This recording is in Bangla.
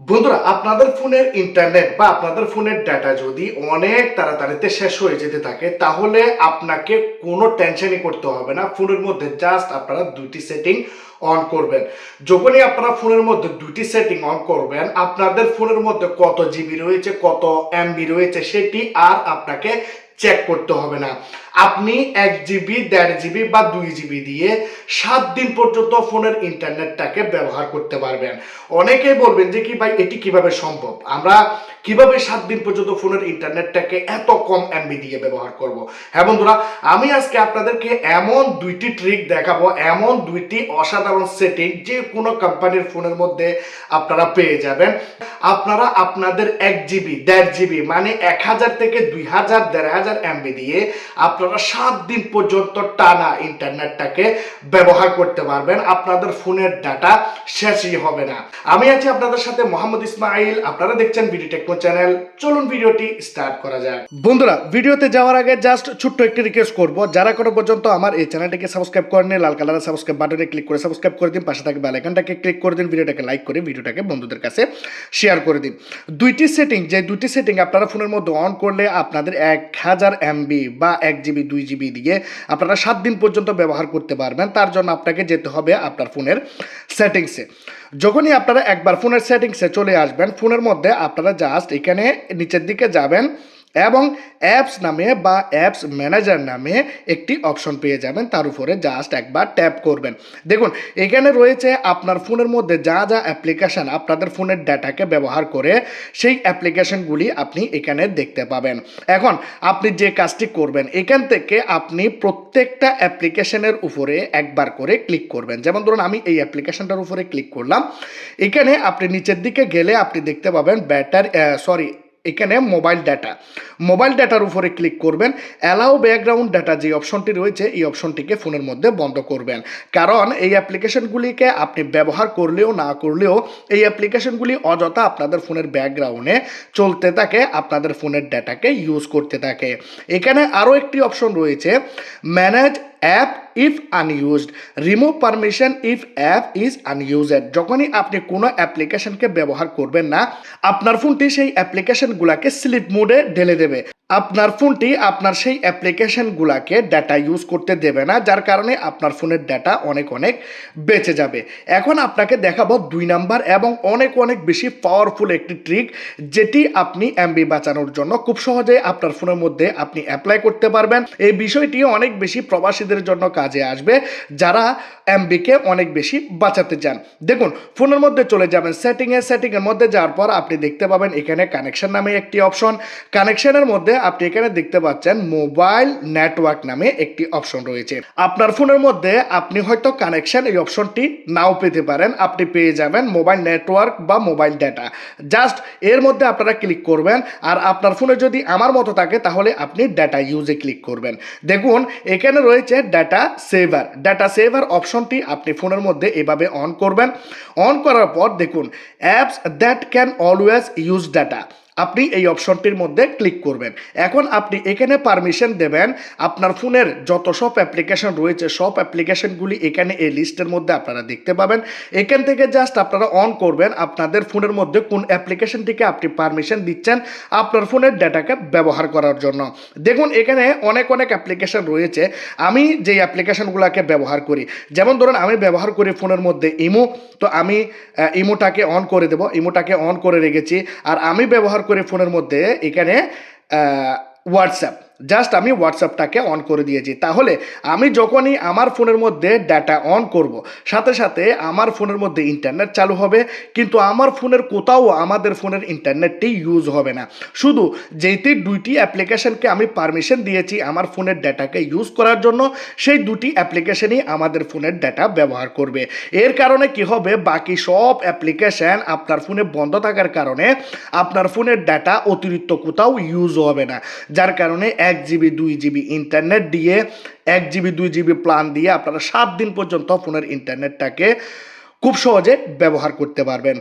বন্ধুরা, আপনাদের ফোনের ইন্টারনেট বা আপনাদের ফোনের ডাটা যদি অনেক তাড়াতাড়িতে শেষ হয়ে যেতে থাকে, তাহলে আপনাকে কোনো টেনশনই করতে হবে না। ফোনের মধ্যে জাস্ট আপনারা দুইটি সেটিং অন করবেন। যখনই আপনারা ফোনের মধ্যে দুইটি সেটিং অন করবেন, আপনাদের ফোনের মধ্যে কত জিবি রয়েছে, কত এমবি রয়েছে, সেটি আর আপনাকে চেক করতে হবে না। আপনি এক জিবি দেড় জিবি বা দুই জিবি দিয়ে সাত দিন পর্যন্ত ফোনের ইন্টারনেটটাকে ব্যবহার করতে পারবেন। অনেকেই বলবেন যে কি ভাই, এটি কীভাবে সম্ভব? আমরা কীভাবে সাত দিন পর্যন্ত ফোনের ইন্টারনেটটাকে এত কম এমবি দিয়ে ব্যবহার করব? হ্যাঁ বন্ধুরা, আমি আজকে আপনাদেরকে এমন দুইটি ট্রিক দেখাবো, এমন দুইটি অসাধারণ সেটিং যে কোনো কোম্পানির ফোনের মধ্যে আপনারা পেয়ে যাবেন। আপনারা আপনাদের এক জিবি দেড় জিবি মানে এক হাজার থেকে দুই হাজার, দেড় হাজার এমবি দিয়ে আপনারা সাত দিন পর্যন্ত টানা ইন্টারনেটটাকে ব্যবহার করতে পারবেন। আপনাদের ফোনের ডাটা শেষই হবে না। আমি আছি আপনাদের সাথে মোহাম্মদ ইসমাইল। আপনারা দেখছেন ভিডিও টেকনো চ্যানেল চলুন ভিডিওটি স্টার্ট করা যাক। বন্ধুরা, ভিডিওতে যাওয়ার আগে জাস্ট ছোট্ট একটি রিকোয়েস্ট করব। যারা কোনো পর্যন্ত আমার এই চ্যানেলটিকে সাবস্ক্রাইব করেন লাল কালারের সাবস্ক্রাইব বাটনে ক্লিক করে সাবস্ক্রাইব করে দিন, পাশে থাকে বেল আইকনটাকে ক্লিক করে দিন, ভিডিওটাকে লাইক করে ভিডিওটাকে বন্ধুদের কাছে শেয়ার করে দিন। দুইটি সেটিং যে দুইটি সেটিং আপনারা ফোনের মধ্যে অন করলে আপনাদের এক হাজার এমবি বা এক জিবি, দুই জিবি দিয়ে আপনারা সাত দিন পর্যন্ত ব্যবহার করতে পারবেন। তার জন্য আপনাকে যেতে হবে আপনার ফোনের সেটিংসে যখনই আপনারা একবার ফোনের সেটিংসে চলে আসবেন, ফোনের মধ্যে আপনারা জাস্ট এখানে নিচের দিকে যাবেন। এবং অ্যাপস নামে বা অ্যাপস ম্যানেজার নামে একটি অপশন পেয়ে যাবেন। তার উপরে জাস্ট একবার ট্যাপ করবেন। দেখুন, এখানে রয়েছে আপনার ফোনের মধ্যে যা যা অ্যাপ্লিকেশান আপনাদের ফোনের ডাটাকে ব্যবহার করে সেই অ্যাপ্লিকেশনগুলি আপনি এখানে দেখতে পাবেন। এখন আপনি যে কাজটি করবেন, এখান থেকে আপনি প্রত্যেকটা অ্যাপ্লিকেশানের উপরে একবার করে ক্লিক করবেন। যেমন ধরুন, আমি এই অ্যাপ্লিকেশনটার উপরে ক্লিক করলাম। এখানে আপনি নিচের দিকে গেলে আপনি দেখতে পাবেন ব্যাটার সরি এখানে মোবাইল ডাটা মোবাইল ডাটার উপরে ক্লিক করবেন অ্যালাউ ব্যাকগ্রাউন্ড ডাটা যে অপশনটি রয়েছে, এই অপশনটিকে ফোনের মধ্যে বন্ধ করবেন। কারণ এই অ্যাপ্লিকেশনগুলিকে আপনি ব্যবহার করলেও না করলেও এই অ্যাপ্লিকেশনগুলি অযথা আপনাদের ফোনের ব্যাকগ্রাউন্ডে চলতে থাকে, আপনাদের ফোনের ডাটাকে ইউজ করতে থাকে। এখানে আরও একটি অপশন রয়েছে manage app if unused remove permission if app is unused যখনই আপনি কোনো অ্যাপ্লিকেশনকে ব্যবহার করবেন না, আপনার ফোনটি সেই অ্যাপ্লিকেশনগুলোকে স্লিপ মোডে ঢেলে দেবে। আপনার ফোনটি আপনার সেই অ্যাপ্লিকেশনগুলোকে ডাটা ইউজ করতে দেবে না, যার কারণে আপনার ফোনের ডাটা অনেক অনেক বেঁচে যাবে। এখন আপনাকে দেখাবো দুই নাম্বার এবং অনেক অনেক বেশি পাওয়ারফুল একটি ট্রিক যেটি আপনি এমবি বাঁচানোর জন্য খুব সহজে আপনার ফোনের মধ্যে আপনি অ্যাপ্লাই করতে পারবেন। এই বিষয়টি অনেক বেশি প্রবাসীদের জন্য কাজে আসবে, যারা এমবিকে অনেক বেশি বাঁচাতে চান। দেখুন, ফোনের মধ্যে চলে যাবেন সেটিংয়ে সেটিংয়ের মধ্যে যাওয়ার পর আপনি দেখতে পাবেন এখানে কানেকশন নামে একটি অপশন কানেকশনের মধ্যে আপনি এখানে দেখতে পাচ্ছেন মোবাইল নেটওয়ার্ক নামে একটি অপশন রয়েছে। আপনার ফোনের মধ্যে আপনি হয়তো কানেকশন এই অপশনটি নাও পেতে পারেন। আপনি পেয়ে যাবেন মোবাইল নেটওয়ার্ক বা মোবাইল ডেটা জাস্ট এর মধ্যে আপনারা ক্লিক করবেন আর আপনার ফোনে যদি আমার মতো থাকে তাহলে আপনি ডাটা ইউজে ক্লিক করবেন। দেখুন, এখানে রয়েছে ডাটা সেভার ডাটা সেভার অপশনটি আপনি ফোনের মধ্যে এভাবে অন করবেন। অন করার পর দেখুন apps that can always use data আপনি এই অপশনটির মধ্যে ক্লিক করবেন। এখন আপনি এখানে পারমিশন দেবেন। আপনার ফোনের যত সব অ্যাপ্লিকেশন রয়েছে, সব অ্যাপ্লিকেশনগুলি এখানে এই লিস্টের মধ্যে আপনারা দেখতে পাবেন। এখান থেকে জাস্ট আপনারা অন করবেন আপনাদের ফোনের মধ্যে কোন অ্যাপ্লিকেশনটিকে আপনি পারমিশন দিচ্ছেন আপনার ফোনের ডেটাকে ব্যবহার করার জন্য। দেখুন, এখানে অনেক অনেক অ্যাপ্লিকেশন রয়েছে। আমি যেই অ্যাপ্লিকেশনগুলোকে ব্যবহার করি, যেমন ধরুন আমি ব্যবহার করি ফোনের মধ্যে ইমো, তো আমি ইমোটাকে অন করে দেবো, ইমোটাকে অন করে রেখেছি। আর আমি ব্যবহার করে ফোনের মধ্যে এখানে হোয়াটসঅ্যাপ জাস্ট আমি হোয়াটসঅ্যাপটাকে অন করে দিয়েছি। তাহলে আমি যখনই আমার ফোনের মধ্যে ডাটা অন করব, সাথে সাথে আমার ফোনের মধ্যে ইন্টারনেট চালু হবে, কিন্তু আমার ফোনের কোথাও আমাদের ফোনের ইন্টারনেটটি ইউজ হবে না। শুধু যেইটি দুইটি অ্যাপ্লিকেশনকে আমি পারমিশন দিয়েছি আমার ফোনের ডাটাকে ইউজ করার জন্য, সেই দুটি অ্যাপ্লিকেশনই আমাদের ফোনের ডাটা ব্যবহার করবে। এর কারণে কি হবে? বাকি সব অ্যাপ্লিকেশন আপনার ফোনে বন্ধ থাকার কারণে আপনার ফোনের ডাটা অতিরিক্ত কোথাও ইউজ হবে না। যার কারণে এক জিবি, দুই জিবি ইন্টারনেট দিয়ে, এক জিবি, দুই জিবি প্ল্যান দিয়ে আপনারা সাত দিন পর্যন্ত ফোনের ইন্টারনেটটাকে খুব সহজে ব্যবহার করতে পারবেন।